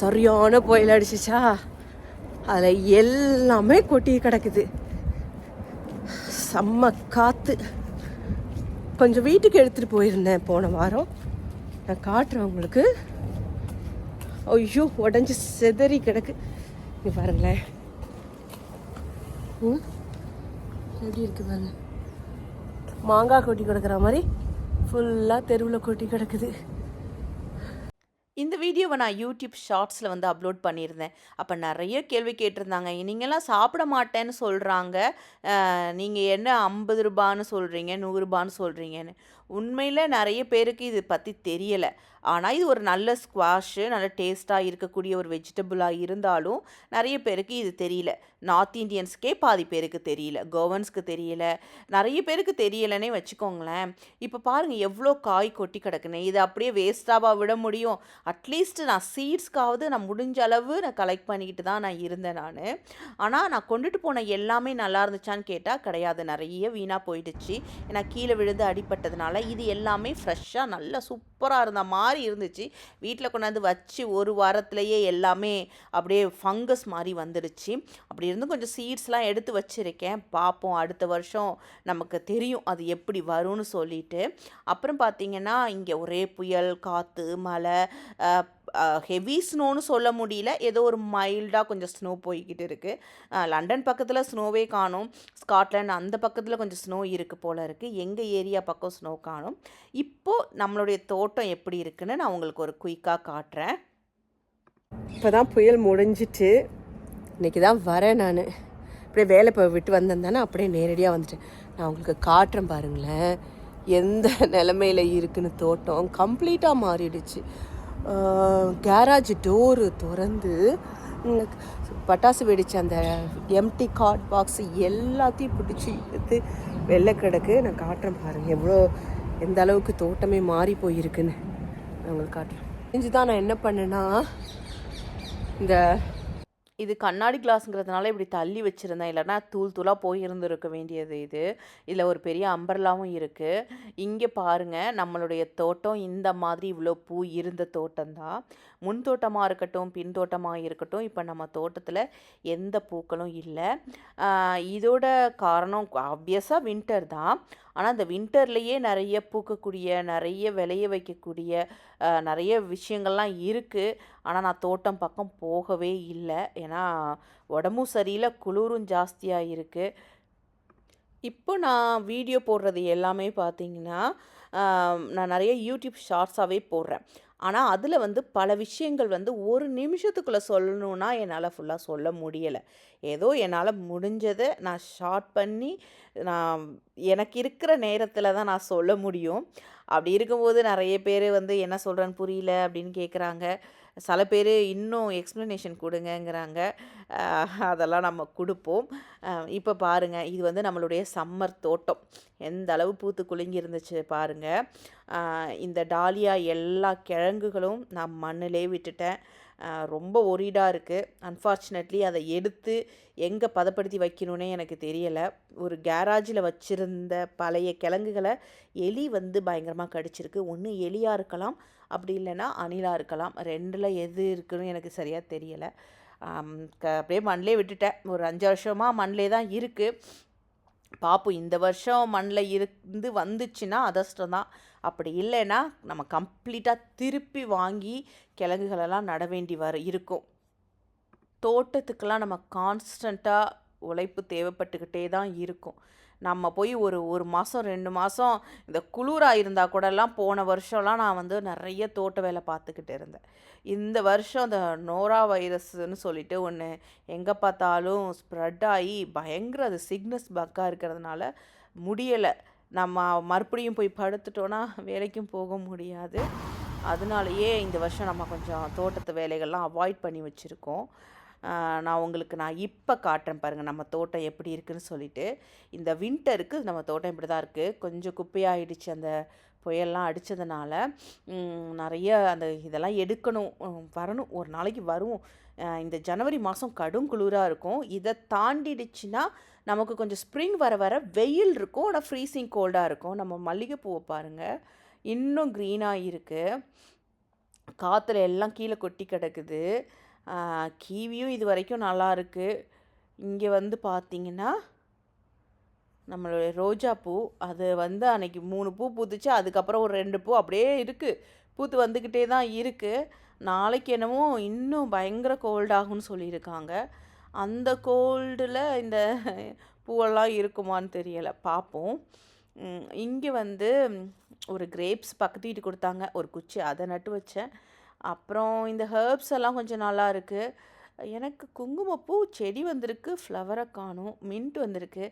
சரியான புயல் அடிச்சிச்சா? அதில் எல்லாமே கொட்டி கிடக்குது. செம்ம காற்று கொஞ்சம் வீட்டுக்கு எடுத்துகிட்டு போயிருந்தேன் போன வாரம். நான் காட்டுறேன் உங்களுக்கு. ஐயோ உடஞ்சி செதறி கிடக்கு. இங்கே பாருங்களேன். ம்? எப்படி இருக்கு பாருங்க. மாங்காய் கொட்டி கிடக்குற மாதிரி ஃபுல்லாக தெருவில் கொட்டி கிடக்குது. இந்த வீடியோவை நான் யூடியூப் ஷார்ட்ஸில் வந்து அப்லோட் பண்ணியிருந்தேன். அப்போ நிறைய கேள்வி கேட்டிருந்தாங்க. நீங்கள்லாம் சாப்பிட மாட்டேன்னு சொல்கிறாங்க நீங்கள் என்ன ஐம்பது ரூபான்னு சொல்கிறீங்க நூறுரூபான்னு சொல்கிறீங்கன்னு உண்மையில் நிறைய பேருக்கு இது பற்றி தெரியலை. ஆனால் இது ஒரு நல்ல ஸ்குவாஷு நல்ல டேஸ்ட்டாக இருக்கக்கூடிய ஒரு வெஜிடபிளாக இருந்தாலும் நிறைய பேருக்கு இது தெரியல. நார்த் இந்தியன்ஸ்க்கே பாதி பேருக்கு தெரியல. கோவன்ஸ்க்கு தெரியல. நிறைய பேருக்கு தெரியலன்னே வச்சுக்கோங்களேன். இப்போ பாருங்கள் எவ்வளோ காய் கொட்டி கிடக்குன்னு. இது அப்படியே வேஸ்ட்டாக விட முடியும். அட்லீஸ்ட் நான் சீட்ஸ்க்காவது நான் முடிஞ்ச அளவு நான் கலெக்ட் பண்ணிக்கிட்டு தான் நான் இருந்தேன் நான். ஆனால் நான் கொண்டுட்டு போன எல்லாமே நல்லா இருந்துச்சான்னு கேட்டால் கிடையாது. நிறைய வீணாக போயிடுச்சு. ஏன்னா கீழே விழுந்து அடிபட்டதுனால இது எல்லாமே ஃப்ரெஷ்ஷாக நல்லா சூப்பராக இருந்த மாதிரி இருந்துச்சு. வீட்டில் கொண்டாந்து வச்சு ஒரு வாரத்துலேயே எல்லாமே அப்படியே ஃபங்கஸ் மாதிரி வந்துடுச்சு. அப்படி இருந்து கொஞ்சம் சீட்ஸ்லாம் எடுத்து வச்சுருக்கேன். பார்ப்போம் அடுத்த வருஷம் நமக்கு தெரியும் அது எப்படி வரும்னு சொல்லிட்டு. அப்புறம் பார்த்திங்கன்னா இங்கே ஒரே புயல் காற்று மழை ஹெவி ஸ்னோன்னு சொல்ல முடியல. ஏதோ ஒரு மைல்டாக கொஞ்சம் ஸ்னோ போய்கிட்டு இருக்குது லண்டன் பக்கத்தில் ஸ்னோவே காணும். ஸ்காட்லாண்ட் அந்த பக்கத்தில் கொஞ்சம் ஸ்னோ இருக்குது போல் இருக்குது எங்கள் ஏரியா பக்கம் ஸ்னோ காணும். இப்போது நம்மளுடைய தோட்டம் எப்படி இருக்குன்னு நான் உங்களுக்கு ஒரு குயிக்காக காட்டுறேன். இப்போ தான் புயல் முடிஞ்சிட்டு இன்னைக்கு தான் வரேன் நான். அப்படியே வேலை இப்போ விட்டு வந்தேன் அப்படியே நேரடியாக வந்துட்டேன். நான் உங்களுக்கு காட்டுறேன் பாருங்களேன். எந்த நிலமையில இருக்குன்னு தோட்டம் கம்ப்ளீட்டாக மாறிடுச்சு. கேரேஜ் டோரு திறந்து பட்டாசு வெடிச்ச அந்த எம்டி கார்ட் பாக்ஸ் எல்லாத்தையும் பிடிச்சி எடுத்து வெள்ளை கிடக்கு. நான் காட்டுறேன் பாருங்கள் எவ்வளோ எந்த அளவுக்கு தோட்டமே மாறி போயிருக்குன்னு. நான் உங்களுக்கு காட்டுறேன். செஞ்சு தான் நான் என்ன பண்ணேன்னா இந்த இது கண்ணாடி கிளாஸுங்கிறதுனால இப்படி தள்ளி வச்சுருந்தேன். இல்லைன்னா தூள் தூளாக போயிருந்திருக்க வேண்டியது இது. இதில் ஒரு பெரிய அம்பர்லாவும் இருக்குது இங்கே பாருங்கள் நம்மளுடைய தோட்டம் இந்த மாதிரி இவ்வளோ பூ இருந்த தோட்டம்தான். முன்தோட்டமாக இருக்கட்டும் பின் தோட்டமாக இருக்கட்டும் இப்போ நம்ம தோட்டத்தில் எந்த பூக்களும் இல்லை. இதோட காரணம் ஆப்வியஸாக வின்டர் தான். ஆனால் அந்த வின்டர்லேயே நிறைய பூக்கக்கூடிய நிறைய விளைய வைக்கக்கூடிய நிறைய விஷயங்கள்லாம் இருக்குது ஆனால் நான் தோட்டம் பக்கம் போகவே இல்லை. ஏன்னா உடம்பும் சரியில்லை குளிரும் ஜாஸ்தியாக இருக்குது இப்போ நான் வீடியோ போடுறது எல்லாமே பார்த்தீங்கன்னா நான் நிறைய யூடியூப் ஷார்ட்ஸாகவே போடுறேன். ஆனால் அதில் வந்து பல விஷயங்கள் வந்து ஒரு நிமிஷத்துக்குள்ளே சொல்லணுன்னா என்னால் ஃபுல்லாக சொல்ல முடியலை. ஏதோ என்னால் முடிஞ்சதை நான் ஷார்ட் பண்ணி நான் எனக்கு இருக்கிற நேரத்தில் தான் நான் சொல்ல முடியும். அப்படி இருக்கும்போது நிறைய பேர் வந்து என்ன சொல்கிறேன்னு புரியல அப்படின்னு கேட்குறாங்க சில பேர் இன்னும் எக்ஸ்ப்ளனேஷன் கொடுங்கங்கிறாங்க. அதெல்லாம் நம்ம கொடுப்போம். இப்போ பாருங்கள் இது வந்து நம்மளுடைய சம்மர் தோட்டம். எந்த அளவு பூத்து குலுங்கி இருந்துச்சு பாருங்கள் இந்த டாலியா எல்லா கிழங்குகளும் நான் மண்ணிலே விட்டுட்டேன். ரொம்ப ஒரிடாக இருக்குது அன்ஃபார்ச்சுனேட்லி அதை எடுத்து எங்கே பதப்படுத்தி வைக்கணும்னே எனக்கு தெரியலை. ஒரு கேராஜில் வச்சுருந்த பழைய கிழங்குகளை எலி வந்து பயங்கரமாக கடிச்சிருக்கு. ஒன்று எலியாக இருக்கலாம் அப்படி இல்லைன்னா அணிலாக இருக்கலாம். ரெண்டில் எது இருக்குன்னு எனக்கு சரியாக தெரியலை. க அப்படியே மண்ணிலே விட்டுட்டேன். ஒரு அஞ்சு வருஷமாக மண்ணிலே தான் இருக்குது பார்ப்போம் இந்த வருஷம் மண்ணில் இருந்து வந்துச்சுன்னா அதர்ஷ்டம் தான் அப்படி இல்லைன்னா நம்ம கம்ப்ளீட்டாக திருப்பி வாங்கி கிழங்குகளெல்லாம் நட வேண்டி வர இருக்கும். தோட்டத்துக்கெல்லாம் நம்ம கான்ஸ்டண்ட்டாக உழைப்பு தேவைப்பட்டுக்கிட்டே தான் இருக்கும். நம்ம போய் ஒரு ஒரு மாதம் ரெண்டு மாதம் இந்த குளிராக இருந்தால் கூடலாம் போன வருஷம்லாம் நான் வந்து நிறைய தோட்ட வேலை பார்த்துக்கிட்டு இருந்தேன். இந்த வருஷம் இந்த நோரா வைரஸ்னு சொல்லிட்டு ஒன்று எங்கே பார்த்தாலும் ஸ்ப்ரெட் ஆகி பயங்கர அது சிக்னஸ் பக்காக இருக்கிறதுனால முடியலை. நம்ம மறுபடியும் போய் படுத்துட்டோன்னா வேலைக்கும் போக முடியாது. அதனாலயே இந்த வருஷம் நம்ம கொஞ்சம் தோட்டத்து வேலைகள்லாம் அவாய்ட் பண்ணி வச்சுருக்கோம். நான் உங்களுக்கு நான் இப்போ காட்டுறேன் பாருங்கள் நம்ம தோட்டம் எப்படி இருக்குதுன்னு சொல்லிட்டு. இந்த வின்டருக்கு நம்ம தோட்டம் இப்படி தான் இருக்குது கொஞ்சம் குப்பையாகிடுச்சு அந்த புயல்லாம் அடித்ததுனால நிறைய அந்த இதெல்லாம் எடுக்கணும் வரணும் ஒரு நாளைக்கு வரும். இந்த ஜனவரி மாதம் கடும் குளிராக இருக்கும். இதை தாண்டிடுச்சுன்னா நமக்கு கொஞ்சம் ஸ்ப்ரிங் வர வர வெயில் இருக்கும். ஆனால் ஃப்ரீசிங் கோல்டாக இருக்கும். நம்ம மல்லிகைப்பூவை பாருங்கள் இன்னும் க்ரீனாக இருக்குது காற்றுல எல்லாம் கீழே கொட்டி கிடக்குது. கீவியும் இது வரைக்கும் நல்லா இருக்குது இங்கே வந்து பார்த்தீங்கன்னா நம்மளுடைய ரோஜா பூ அது வந்து அன்னைக்கு மூணு பூ பூத்துச்சு. அதுக்கப்புறம் ஒரு ரெண்டு பூ அப்படியே இருக்குது பூத்து வந்துக்கிட்டே தான் இருக்குது நாளைக்கு என்னமோ இன்னும் பயங்கர கோல்டாகும்னு சொல்லியிருக்காங்க. அந்த கோல்டில் இந்த பூவெல்லாம் இருக்குமான்னு தெரியலை. பார்ப்போம் இங்கே வந்து ஒரு கிரேப்ஸ் பக்கத்து வீட்டு கொடுத்தாங்க. ஒரு குச்சி அதை நட்டு வச்சேன். அப்புறம் இந்த ஹெர்ப்ஸ் எல்லாம் கொஞ்சம் நல்லா இருக்குது எனக்கு குங்குமப்பூ செடி வந்திருக்கு ஃப்ளவரை காணும் மின்ட் வந்திருக்கு.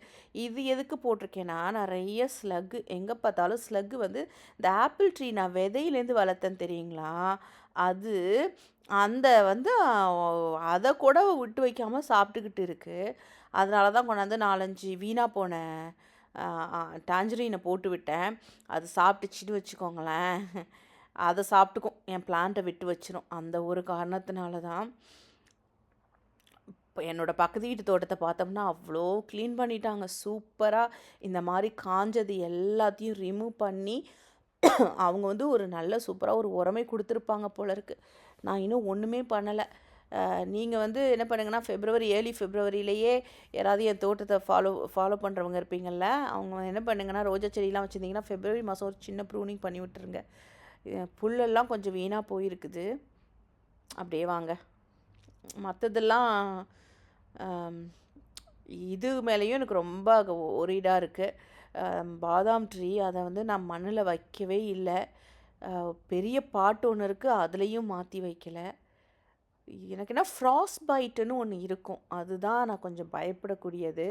இது எதுக்கு போட்டிருக்கேன்னா நிறைய ஸ்லக்கு எங்கே பார்த்தாலும் ஸ்லக்கு வந்து இந்த ஆப்பிள் ட்ரீ நான் விதையிலேருந்து வளர்த்தேன் தெரியுங்களா? அது அந்த வந்து அதை கூட விட்டு வைக்காமல் சாப்பிட்டுக்கிட்டு இருக்குது அதனால தான் கொண்டாந்து நாலஞ்சு வீணாக போன டாஞ்சரினை போட்டு விட்டேன். அது சாப்பிட்டுச்சின்னு வச்சுக்கோங்களேன். அதை சாப்பிட்டுக்கும். என் பிளான்ட்டை விட்டு வச்சிரும். அந்த ஒரு காரணத்தினால தான். இப்போ என்னோடய பக்கத்து வீட்டு தோட்டத்தை பார்த்தோம்னா அவ்வளோ க்ளீன் பண்ணிட்டாங்க. சூப்பராக இந்த மாதிரி காஞ்சது எல்லாத்தையும் ரிமூவ் பண்ணி அவங்க வந்து ஒரு நல்ல சூப்பராக ஒரு உரமே கொடுத்துருப்பாங்க போல இருக்குது நான் இன்னும் ஒன்றுமே பண்ணலை. நீங்கள் வந்து என்ன பண்ணுங்கன்னா ஃபெப்ரவரி ஏர்லி ஃபெப்ரவரியிலேயே யாராவது என் தோட்டத்தை ஃபாலோ ஃபாலோ பண்ணுறவங்க இருப்பீங்கள்ல அவங்க என்ன பண்ணுங்கன்னா ரோஜா செடியெலாம் வச்சுருந்தீங்கன்னா ஃபெப்ரவரி மாதம் ஒரு சின்ன ப்ரூனிங் பண்ணி விட்டுருங்க. புல்லெல்லாம் கொஞ்சம் வீணாக போயிருக்குது. அப்படியே வாங்க. மற்றதெல்லாம் இது மேலேயும் எனக்கு ரொம்ப ஒரீடாக இருக்குது பாதாம் ட்ரீ அதை வந்து நான் மண்ணில் வைக்கவே இல்லை. பெரிய பாட்டு ஒன்று இருக்குது அதுலேயும் மாற்றி வைக்கலை. எனக்கு என்ன ஃப்ராஸ் பைட்டுன்னு ஒன்று இருக்கும். அதுதான் நான் கொஞ்சம் பயப்படக்கூடியது.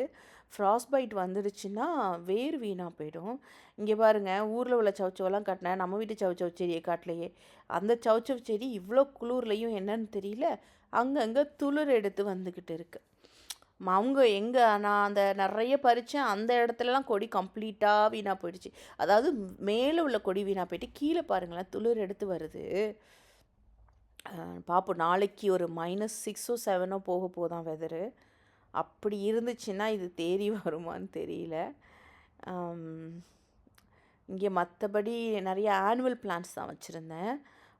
ஃப்ராஸ் பைட் வந்துடுச்சுன்னா வேர் வீணாக போயிடும். இங்கே பாருங்கள் ஊரில் உள்ள சவுச்சவெல்லாம் காட்டினேன் நம்ம வீட்டு சவுச்சவ் செடியை காட்டலையே. அந்த சவுச்சவ் செடி இவ்வளோ குளிர்லையும் என்னன்னு தெரியல அங்கங்கே துளிர் எடுத்து வந்துக்கிட்டு இருக்குது அவங்க எங்கே நான் அந்த நிறைய பறித்தேன் அந்த இடத்துலலாம் கொடி கம்ப்ளீட்டாக வீணாக போயிடுச்சு. அதாவது மேலே உள்ள கொடி வீணாக போயிட்டு கீழே பாருங்களேன் துளிர் எடுத்து வருது. பார்ப்போம் நாளைக்கு ஒரு மைனஸ் சிக்ஸோ செவனோ போக போதான் வெதரு அப்படி இருந்துச்சுன்னா இது தேறி வருமான்னு தெரியல. இங்கே மற்றபடி நிறைய ஆனுவல் பிளான்ஸ் தான் வச்சுருந்தேன்.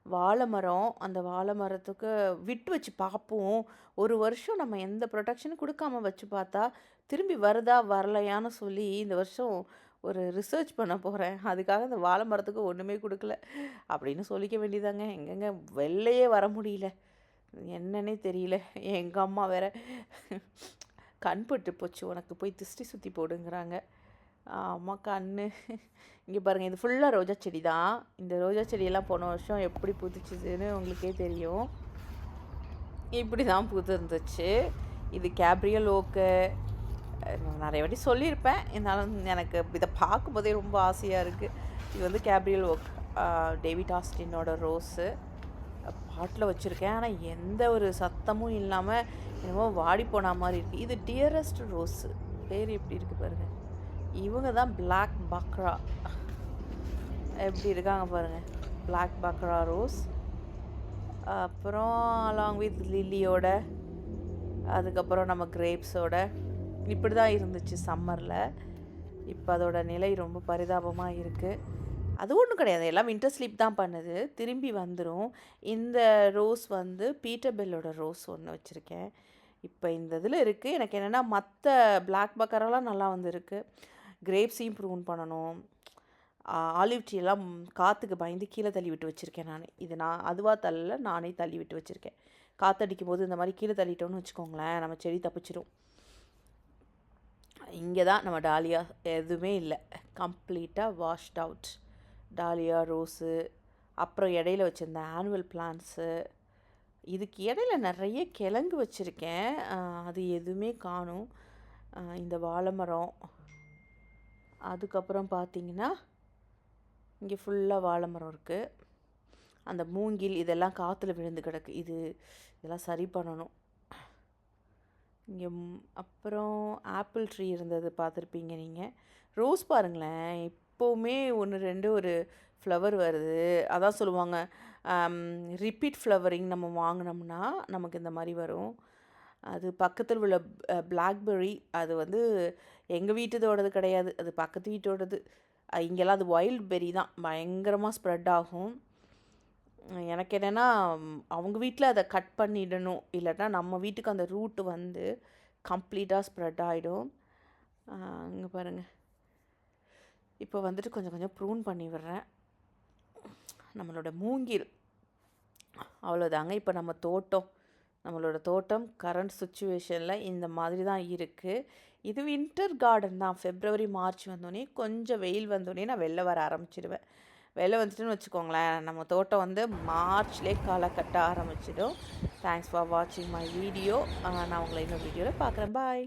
வாழை மரம் அந்த வாழை மரத்துக்கு விட்டு வச்சு பார்ப்போம் ஒரு வருஷம் நம்ம எந்த ப்ரொடெக்ஷனும் கொடுக்காம வச்சு பார்த்தா திரும்பி வருதா வரலையான்னு சொல்லி இந்த வருஷம் ஒரு ரிசர்ச் பண்ண போகிறேன் அதுக்காக இந்த வாழை மரத்துக்கு ஒன்றுமே கொடுக்கல. அப்படின்னு சொல்லிக்க வேண்டியதாங்க. எங்கெங்க வெளிலையே வர முடியல. என்னன்னே தெரியல. எங்கள் அம்மா வேற கண்பட்டு போச்சு. உனக்கு போய் திருஷ்டி சுற்றி போடுங்கிறாங்க. அம்மா கண்ணு. இங்கே பாருங்கள் இது ஃபுல்லாக ரோஜா செடி தான். இந்த ரோஜா செடியெல்லாம் போன வருஷம் எப்படி பூத்துச்சுதுன்னு உங்களுக்கே தெரியும். இப்படி தான் பூத்துருந்துச்சு. இருந்துச்சு இது கேப்ரியல் ஓக்கு. நான் நிறைய வாட்டி சொல்லியிருப்பேன். இருந்தாலும் எனக்கு இதை பார்க்கும்போதே ரொம்ப ஆசையாக இருக்குது இது வந்து கேப்ரியல் ஓக் டேவிட் ஆஸ்டினோட ரோஸு. பாட்டில் வச்சுருக்கேன். ஆனால் எந்த ஒரு சத்தமும் இல்லாமல் என்னமோ வாடி போன மாதிரி இருக்குது இது டியரஸ்ட் ரோஸு. பேர் எப்படி இருக்குது பாருங்கள் இவங்க தான் பிளாக் பக்ரா எப்படி இருக்காங்க பாருங்கள் பிளாக் பக்ரா ரோஸ் அப்புறம் அலாங் வித் லில்லியோட அதுக்கப்புறம் நம்ம கிரேப்ஸோட இப்படி தான் இருந்துச்சு சம்மரில் இப்போ அதோட நிலை ரொம்ப பரிதாபமாக இருக்குது அது ஒன்றும் கிடையாது. எல்லாம் வின்டர் ஸ்லீப் தான் பண்ணுது. திரும்பி வந்துடும் இந்த ரோஸ் வந்து பீட்டர் பெல்லோட ரோஸ் ஒன்று வச்சுருக்கேன். இப்போ இந்த இதில் இருக்குது எனக்கு என்னென்னா மற்ற பிளாக் பக்கரெல்லாம் நல்லா வந்துருக்கு. கிரேப்ஸையும் ப்ரூன் பண்ணணும். ஆலிவ் ட்ரீலாம் எல்லாம் காற்றுக்கு பயந்து கீழே தள்ளி விட்டு வச்சுருக்கேன் நான். இது நான் அதுவாக தள்ளல நானே தள்ளி விட்டு வச்சுருக்கேன். காற்றடிக்கும் போது இந்த மாதிரி கீழே தள்ளிட்டோம்னு வச்சுக்கோங்களேன் நம்ம செடி தப்பிச்சிடும் இங்கே தான் நம்ம டாலியா எதுவுமே இல்லை. கம்ப்ளீட்டாக வாஷ்ட் அவுட் டாலியா ரோஸு அப்புறம் இடையில வச்சுருந்த ஆனுவல் பிளான்ஸு இதுக்கு இடையில நிறைய கிழங்கு வச்சுருக்கேன். அது எதுவுமே காணும். இந்த வாழை மரம் அதுக்கப்புறம் பார்த்தீங்கன்னா இங்கே ஃபுல்லாக வாழை மரம் இருக்குது அந்த மூங்கில் இதெல்லாம் காற்றுல விழுந்து கிடக்கு. இது இதெல்லாம் சரி பண்ணணும். இங்கே அப்புறம் ஆப்பிள் ட்ரீ இருந்தது பார்த்துருப்பீங்க நீங்கள் ரோஸ் பாருங்களேன் இப்போவுமே ஒன்று ரெண்டு ஒரு ஃப்ளவர் வருது. அதான் சொல்லுவாங்க ரிப்பீட் ஃப்ளவரிங் நம்ம வாங்கினோம்னா நமக்கு இந்த மாதிரி வரும். அது பக்கத்தில் உள்ள பிளாக்பெர்ரி அது வந்து எங்கள் வீட்டுதோடது கிடையாது அது பக்கத்து வீட்டோடது. இங்கெல்லாம் அது வைல்ட் பெரி தான். பயங்கரமாக ஸ்ப்ரெட் ஆகும். எனக்கு என்னென்னா அவங்க வீட்டில் அதை கட் பண்ணிடணும். இல்லைன்னா நம்ம வீட்டுக்கு அந்த ரூட் வந்து கம்ப்ளீட்டாக ஸ்ப்ரெட் ஆகிடும் இங்கே பாருங்கள் இப்போ வந்துட்டு கொஞ்சம் கொஞ்சம் ப்ரூன் பண்ணி விடுறேன். நம்மளோட மூங்கில். அவ்வளோதாங்க இப்போ நம்ம தோட்டம். நம்மளோட தோட்டம் கரண்ட் சுச்சுவேஷனில் இந்த மாதிரி தான் இருக்குது இது வின்டர் கார்டன் தான். ஃபெப்ரவரி மார்ச் வந்தோடனே கொஞ்சம் வெயில் வந்தோடனே நான் வெளில வர ஆரம்பிச்சிடுவேன் வெளில வந்துட்டுன்னு வச்சுக்கோங்களேன் நம்ம தோட்டம் வந்து மார்ச்லேயே களை கட்ட ஆரம்பிச்சிடும் தேங்க்ஸ் ஃபார் வாட்சிங் மை வீடியோ நான் உங்களை இன்னொரு வீடியோவில் பார்க்குறேன். பாய்